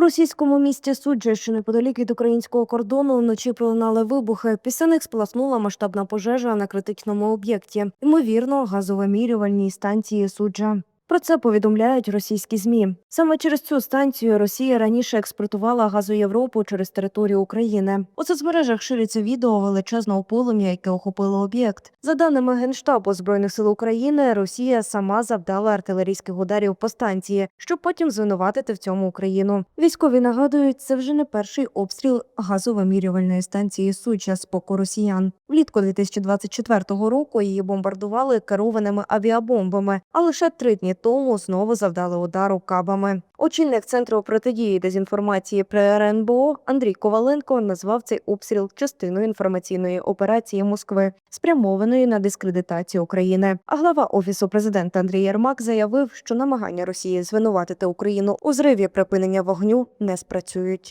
Російському місті Суджа, що неподалік від українського кордону, вночі пролунали вибухи. Після них сплеснула масштабна пожежа на критичному об'єкті, ймовірно, газовимірювальній станції Суджа. Про це повідомляють російські змі. Саме через цю станцію Росія раніше експортувала газ у Європу через територію України. У соцмережах шириться відео величезного полум'я, яке охопило об'єкт. За даними Генштабу збройних сил України, Росія сама завдала артилерійських ударів по станції, щоб потім звинуватити в цьому Україну. Військові нагадують, це вже не перший обстріл газовимірювальної станції Суча з боку росіян. Влітку 2024 року її бомбардували керованими авіабомбами, а лише три дні тому знову завдали удару кабами. Очільник центру протидії дезінформації при РНБО Андрій Коваленко назвав цей обстріл частиною інформаційної операції Москви, спрямованої на дискредитацію України. А глава офісу президента Андрій Єрмак заявив, що намагання Росії звинуватити Україну у зриві припинення вогню не спрацюють.